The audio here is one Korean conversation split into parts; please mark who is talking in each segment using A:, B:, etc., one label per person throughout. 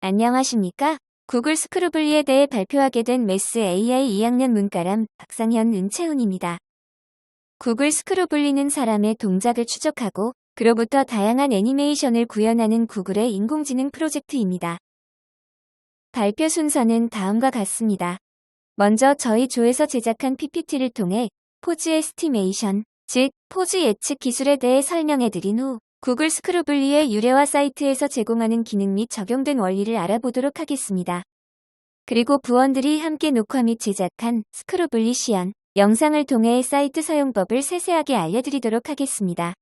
A: 안녕하십니까? 구글 스크루블리에 대해 발표하게 된 메스 AI 2학년 문과람 박상현 은채훈입니다. 구글 스크루블리는 사람의 동작을 추적하고 그로부터 다양한 애니메이션을 구현하는 구글의 인공지능 프로젝트입니다. 발표 순서는 다음과 같습니다. 먼저 저희 조에서 제작한 PPT를 통해 포즈 에스티메이션, 즉 포즈 예측 기술에 대해 설명해드린 후 구글 스크루블리의 유래와 사이트에서 제공하는 기능 및 적용된 원리를 알아보도록 하겠습니다. 그리고 부원들이 함께 녹화 및 제작한 스크루블리 시연 영상을 통해 사이트 사용법을 세세하게 알려드리도록 하겠습니다.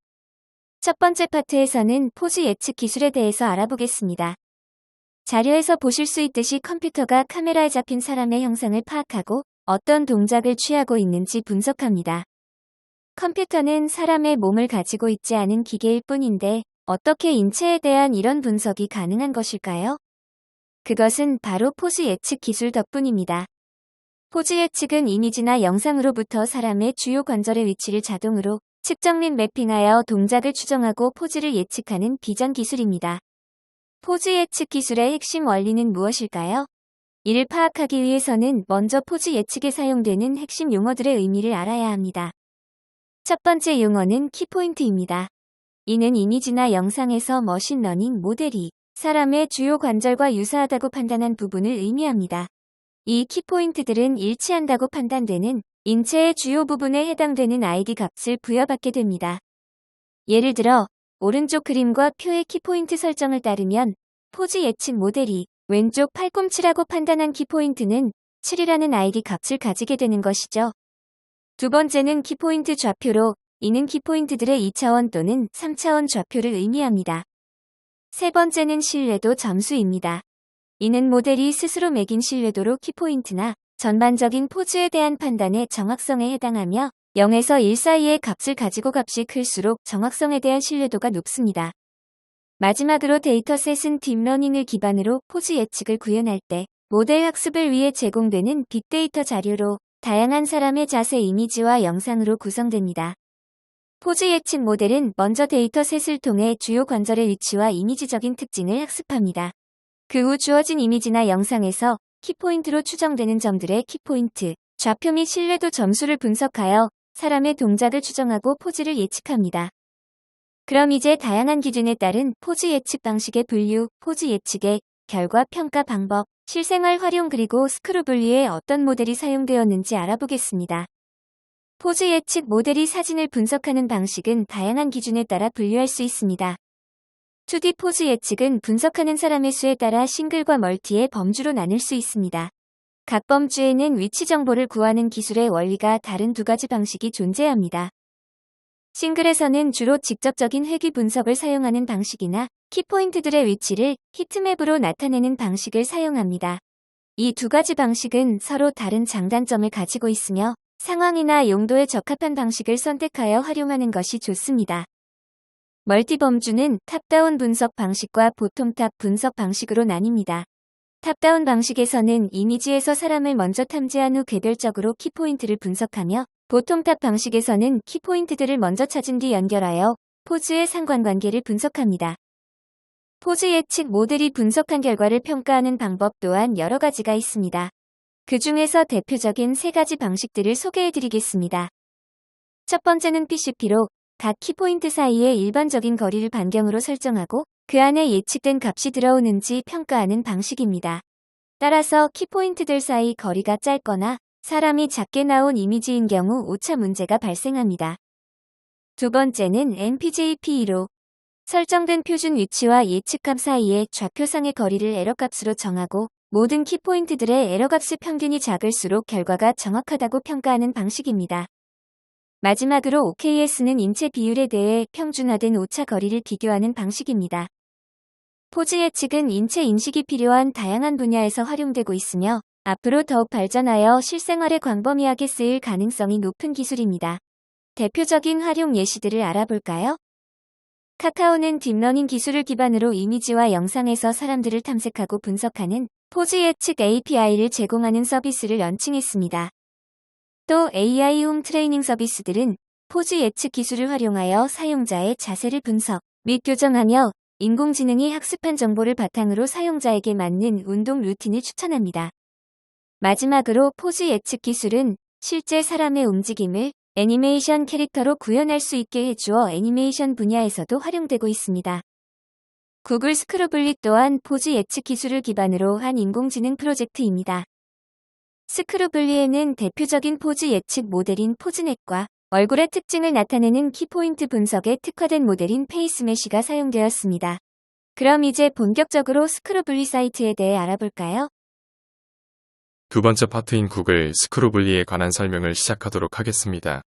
A: 첫 번째 파트에서는 포즈 예측 기술에 대해서 알아보겠습니다. 자료에서 보실 수 있듯이 컴퓨터가 카메라에 잡힌 사람의 형상을 파악하고 어떤 동작을 취하고 있는지 분석합니다. 컴퓨터는 사람의 몸을 가지고 있지 않은 기계일 뿐인데 어떻게 인체에 대한 이런 분석이 가능한 것일까요? 그것은 바로 포즈 예측 기술 덕분입니다. 포즈 예측은 이미지나 영상으로부터 사람의 주요 관절의 위치를 자동으로 측정 및 매핑하여 동작을 추정하고 포즈를 예측하는 비전 기술입니다. 포즈 예측 기술의 핵심 원리는 무엇일까요? 이를 파악하기 위해서는 먼저 포즈 예측에 사용되는 핵심 용어들의 의미를 알아야 합니다. 첫 번째 용어는 키포인트입니다. 이는 이미지나 영상에서 머신러닝 모델이 사람의 주요 관절과 유사하다고 판단한 부분을 의미합니다. 이 키포인트들은 일치한다고 판단되는 인체의 주요 부분에 해당되는 아이디 값을 부여받게 됩니다. 예를 들어 오른쪽 그림과 표의 키포인트 설정을 따르면 포즈 예측 모델이 왼쪽 팔꿈치라고 판단한 키포인트는 7이라는 아이디 값을 가지게 되는 것이죠. 두 번째는 키포인트 좌표로 이는 키포인트들의 2차원 또는 3차원 좌표를 의미합니다. 세 번째는 신뢰도 점수입니다. 이는 모델이 스스로 매긴 신뢰도로 키포인트나 전반적인 포즈에 대한 판단의 정확성에 해당하며 0에서 1 사이의 값을 가지고 값이 클수록 정확성에 대한 신뢰도가 높습니다. 마지막으로 데이터셋은 딥러닝을 기반으로 포즈 예측을 구현할 때 모델 학습을 위해 제공되는 빅데이터 자료로 다양한 사람의 자세 이미지와 영상으로 구성됩니다. 포즈 예측 모델은 먼저 데이터 셋을 통해 주요 관절의 위치와 이미지적인 특징을 학습합니다. 그 후 주어진 이미지나 영상에서 키포인트로 추정되는 점들의 키포인트, 좌표 및 신뢰도 점수를 분석하여 사람의 동작을 추정하고 포즈를 예측합니다. 그럼 이제 다양한 기준에 따른 포즈 예측 방식의 분류, 포즈 예측의 결과 평가 방법, 실생활 활용 그리고 스크루블리에 어떤 모델이 사용되었는지 알아보겠습니다. 포즈 예측 모델이 사진을 분석하는 방식은 다양한 기준에 따라 분류할 수 있습니다. 2D 포즈 예측은 분석하는 사람의 수에 따라 싱글과 멀티의 범주로 나눌 수 있습니다. 각 범주에는 위치 정보를 구하는 기술의 원리가 다른 두 가지 방식이 존재합니다. 싱글에서는 주로 직접적인 회귀 분석을 사용하는 방식이나 키포인트들의 위치를 히트맵으로 나타내는 방식을 사용합니다. 이 두 가지 방식은 서로 다른 장단점을 가지고 있으며 상황이나 용도에 적합한 방식을 선택하여 활용하는 것이 좋습니다. 멀티 범주는 탑다운 분석 방식과 보통탑 분석 방식으로 나뉩니다. 탑다운 방식에서는 이미지에서 사람을 먼저 탐지한 후 개별적으로 키포인트를 분석하며 보통 탑 방식에서는 키포인트들을 먼저 찾은 뒤 연결하여 포즈의 상관관계를 분석합니다. 포즈 예측 모델이 분석한 결과를 평가하는 방법 또한 여러 가지가 있습니다. 그 중에서 대표적인 세 가지 방식들을 소개해 드리겠습니다. 첫 번째는 PCP로 각 키포인트 사이의 일반적인 거리를 반경으로 설정하고 그 안에 예측된 값이 들어오는지 평가하는 방식입니다. 따라서 키포인트들 사이 거리가 짧거나 사람이 작게 나온 이미지인 경우 오차 문제가 발생합니다. 두 번째는 NPJPE로 설정된 표준 위치와 예측값 사이의 좌표상의 거리를 에러값으로 정하고 모든 키포인트들의 에러값의 평균이 작을수록 결과가 정확하다고 평가하는 방식입니다. 마지막으로 OKS는 인체 비율에 대해 평준화된 오차 거리를 비교하는 방식입니다. 포즈 예측은 인체 인식이 필요한 다양한 분야에서 활용되고 있으며 앞으로 더욱 발전하여 실생활에 광범위하게 쓰일 가능성이 높은 기술입니다. 대표적인 활용 예시들을 알아볼까요? 카카오는 딥러닝 기술을 기반으로 이미지와 영상에서 사람들을 탐색하고 분석하는 포즈 예측 API를 제공하는 서비스를 런칭했습니다. 또 AI 홈 트레이닝 서비스들은 포즈 예측 기술을 활용하여 사용자의 자세를 분석 및 교정하며 인공지능이 학습한 정보를 바탕으로 사용자에게 맞는 운동 루틴을 추천합니다. 마지막으로 포즈 예측 기술은 실제 사람의 움직임을 애니메이션 캐릭터로 구현할 수 있게 해주어 애니메이션 분야에서도 활용되고 있습니다. 구글 스크루블리 또한 포즈 예측 기술을 기반으로 한 인공지능 프로젝트입니다. 스크루블리에는 대표적인 포즈 예측 모델인 포즈넷과 얼굴의 특징을 나타내는 키포인트 분석에 특화된 모델인 페이스매시가 사용되었습니다. 그럼 이제 본격적으로 스크루블리 사이트에 대해 알아볼까요?
B: 두 번째 파트인 구글 스크루블리에 관한 설명을 시작하도록 하겠습니다.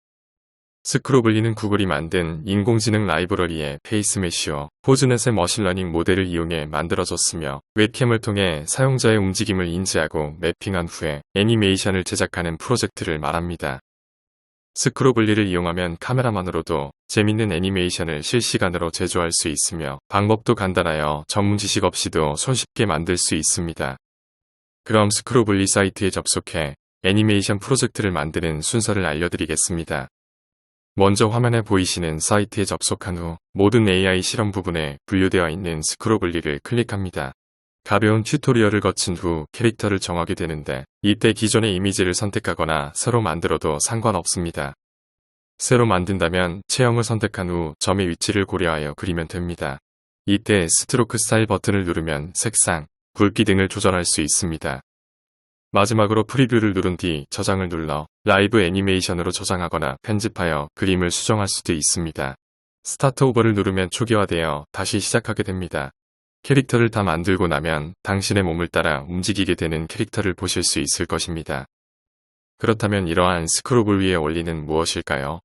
B: 스크루블리는 구글이 만든 인공지능 라이브러리의 페이스매시어, 포즈넷의 머신러닝 모델을 이용해 만들어졌으며 웹캠을 통해 사용자의 움직임을 인지하고 매핑한 후에 애니메이션을 제작하는 프로젝트를 말합니다. 스크루블리를 이용하면 카메라만으로도 재밌는 애니메이션을 실시간으로 제조할 수 있으며 방법도 간단하여 전문 지식 없이도 손쉽게 만들 수 있습니다. 그럼 스크루블리 사이트에 접속해 애니메이션 프로젝트를 만드는 순서를 알려드리겠습니다. 먼저 화면에 보이시는 사이트에 접속한 후 모든 AI 실험 부분에 분류되어 있는 스크루블리를 클릭합니다. 가벼운 튜토리얼을 거친 후 캐릭터를 정하게 되는데 이때 기존의 이미지를 선택하거나 새로 만들어도 상관없습니다. 새로 만든다면 체형을 선택한 후 점의 위치를 고려하여 그리면 됩니다. 이때 스트로크 스타일 버튼을 누르면 색상, 굵기 등을 조절할 수 있습니다. 마지막으로 프리뷰를 누른 뒤 저장을 눌러 라이브 애니메이션으로 저장하거나 편집하여 그림을 수정할 수도 있습니다. 스타트 오버를 누르면 초기화되어 다시 시작하게 됩니다. 캐릭터를 다 만들고 나면 당신의 몸을 따라 움직이게 되는 캐릭터를 보실 수 있을 것입니다. 그렇다면 이러한 위에 원리는 무엇일까요?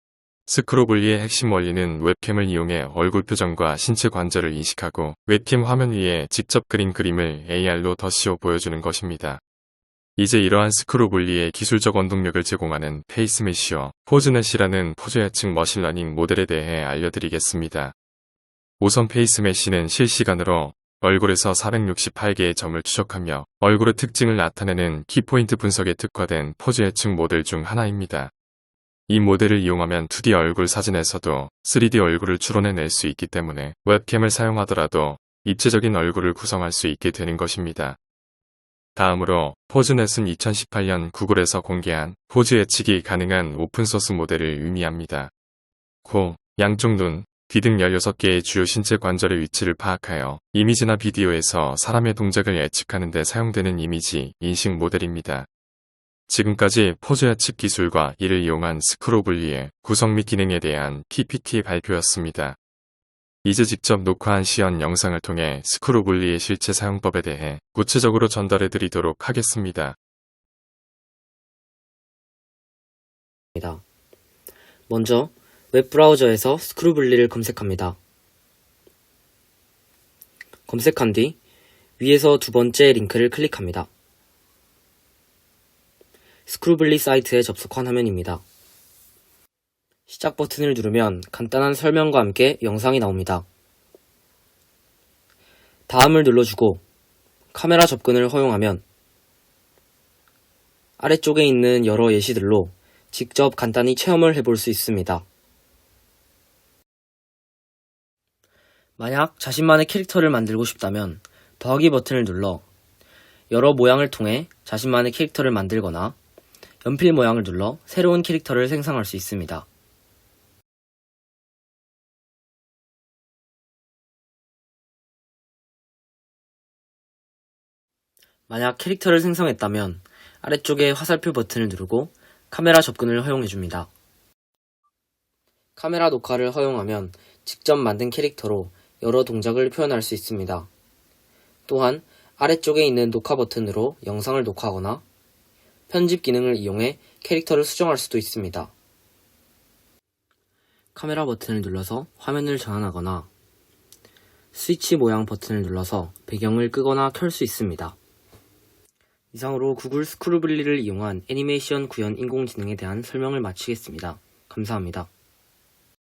B: 스크로블리의 핵심 원리는 웹캠을 이용해 얼굴 표정과 신체 관절을 인식하고 웹캠 화면 위에 직접 그린 그림을 AR로 덧씌워 보여주는 것입니다. 이제 이러한 스크로블리의 기술적 원동력을 제공하는 페이스매시어, 포즈넷이라는 포즈 예측 머신러닝 모델에 대해 알려드리겠습니다. 우선 페이스매시는 실시간으로 얼굴에서 468개의 점을 추적하며 얼굴의 특징을 나타내는 키포인트 분석에 특화된 포즈 예측 모델 중 하나입니다. 이 모델을 이용하면 2D 얼굴 사진에서도 3D 얼굴을 추론해낼 수 있기 때문에 웹캠을 사용하더라도 입체적인 얼굴을 구성할 수 있게 되는 것입니다. 다음으로 포즈넷은 2018년 구글에서 공개한 포즈 예측이 가능한 오픈소스 모델을 의미합니다. 코, 양쪽 눈, 귀 등 16개의 주요 신체 관절의 위치를 파악하여 이미지나 비디오에서 사람의 동작을 예측하는 데 사용되는 이미지 인식 모델입니다. 지금까지 포즈 예측 기술과 이를 이용한 스크로블리의 구성 및 기능에 대한 PPT 발표였습니다. 이제 직접 녹화한 시연 영상을 통해 스크로블리의 실제 사용법에 대해 구체적으로 전달해 드리도록
C: 하겠습니다. 먼저 웹브라우저에서 스크루블리를 검색합니다. 검색한 뒤 위에서 두 번째 링크를 클릭합니다. 스크루블리 사이트에 접속한 화면입니다. 시작 버튼을 누르면 간단한 설명과 함께 영상이 나옵니다. 다음을 눌러주고 카메라 접근을 허용하면 아래쪽에 있는 여러 예시들로 직접 간단히 체험을 해볼 수 있습니다. 만약 자신만의 캐릭터를 만들고 싶다면 더하기 버튼을 눌러 여러 모양을 통해 자신만의 캐릭터를 만들거나 연필 모양을 눌러 새로운 캐릭터를 생성할 수 있습니다. 만약 캐릭터를 생성했다면 아래쪽에 화살표 버튼을 누르고 카메라 접근을 허용해줍니다. 카메라 녹화를 허용하면 직접 만든 캐릭터로 여러 동작을 표현할 수 있습니다. 또한 아래쪽에 있는 녹화 버튼으로 영상을 녹화하거나 편집 기능을 이용해 캐릭터를 수정할 수도 있습니다. 카메라 버튼을 눌러서 화면을 전환하거나 스위치 모양 버튼을 눌러서 배경을 끄거나 켤 수 있습니다. 이상으로 구글 스크루블리를 이용한 애니메이션 구현 인공지능에 대한 설명을 마치겠습니다. 감사합니다.